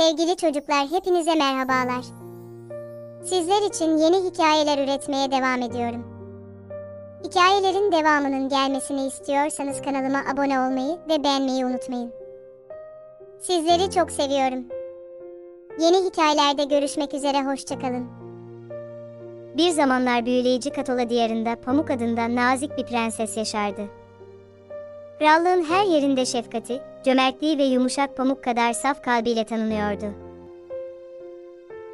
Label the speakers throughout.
Speaker 1: Sevgili çocuklar hepinize merhabalar. Sizler için yeni hikayeler üretmeye devam ediyorum. Hikayelerin devamının gelmesini istiyorsanız kanalıma abone olmayı ve beğenmeyi unutmayın. Sizleri çok seviyorum. Yeni hikayelerde görüşmek üzere hoşçakalın. Bir zamanlar büyüleyici Katola diyarında Pamuk adında nazik bir prenses yaşardı. Krallığın her yerinde şefkati, cömertliği ve yumuşak pamuk kadar saf kalbiyle tanınıyordu.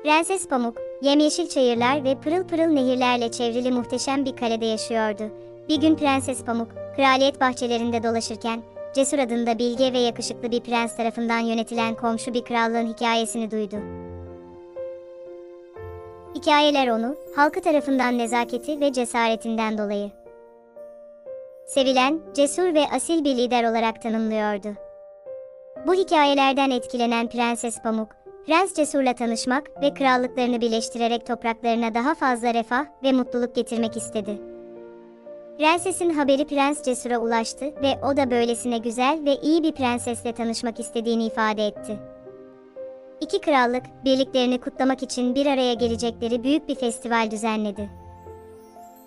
Speaker 1: Prenses Pamuk, yemyeşil çayırlar ve pırıl pırıl nehirlerle çevrili muhteşem bir kalede yaşıyordu. Bir gün Prenses Pamuk, kraliyet bahçelerinde dolaşırken, Cesur adında bilge ve yakışıklı bir prens tarafından yönetilen komşu bir krallığın hikayesini duydu. Hikayeler onu, halkı tarafından nezaketi ve cesaretinden dolayı sevilen, cesur ve asil bir lider olarak tanımlıyordu. Bu hikayelerden etkilenen Prenses Pamuk, Prens Cesur'la tanışmak ve krallıklarını birleştirerek topraklarına daha fazla refah ve mutluluk getirmek istedi. Prensesin haberi Prens Cesur'a ulaştı ve o da böylesine güzel ve iyi bir prensesle tanışmak istediğini ifade etti. İki krallık, birliklerini kutlamak için bir araya gelecekleri büyük bir festival düzenledi.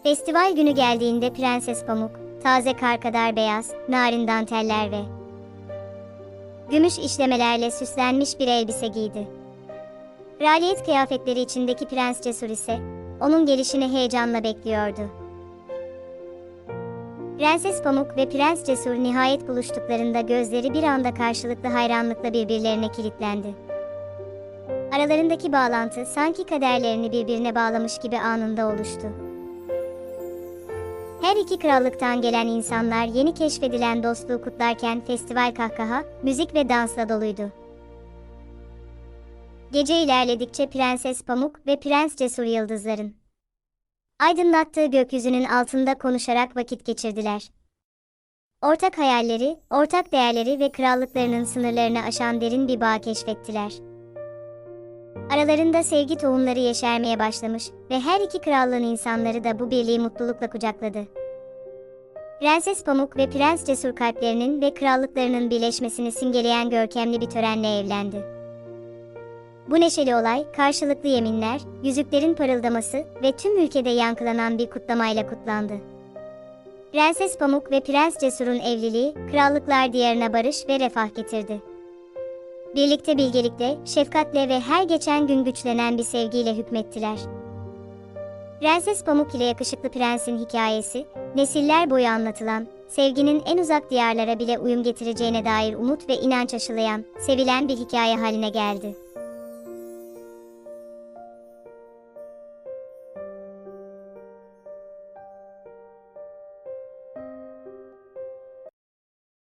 Speaker 1: Festival günü geldiğinde Prenses Pamuk, taze kar kadar beyaz, narin danteller ve gümüş işlemelerle süslenmiş bir elbise giydi. Kraliyet kıyafetleri içindeki Prens Cesur ise, onun gelişini heyecanla bekliyordu. Prenses Pamuk ve Prens Cesur nihayet buluştuklarında gözleri bir anda karşılıklı hayranlıkla birbirlerine kilitlendi. Aralarındaki bağlantı sanki kaderlerini birbirine bağlamış gibi anında oluştu. Her iki krallıktan gelen insanlar yeni keşfedilen dostluğu kutlarken festival kahkaha, müzik ve dansla doluydu. Gece ilerledikçe Prenses Pamuk ve Prens Cesur Yıldızların aydınlattığı gökyüzünün altında konuşarak vakit geçirdiler. Ortak hayalleri, ortak değerleri ve krallıklarının sınırlarını aşan derin bir bağ keşfettiler. Aralarında sevgi tohumları yeşermeye başlamış ve her iki krallığın insanları da bu birliği mutlulukla kucakladı. Prenses Pamuk ve Prens Cesur kalplerinin ve krallıklarının birleşmesini simgeleyen görkemli bir törenle evlendi. Bu neşeli olay, karşılıklı yeminler, yüzüklerin parıldaması ve tüm ülkede yankılanan bir kutlamayla kutlandı. Prenses Pamuk ve Prens Cesur'un evliliği, krallıklar diyarına barış ve refah getirdi. Birlikte bilgelikle, şefkatle ve her geçen gün güçlenen bir sevgiyle hükmettiler. Prenses Pamuk ile yakışıklı prensin hikayesi, nesiller boyu anlatılan, sevginin en uzak diyarlara bile uyum getireceğine dair umut ve inanç aşılayan, sevilen bir hikaye haline geldi.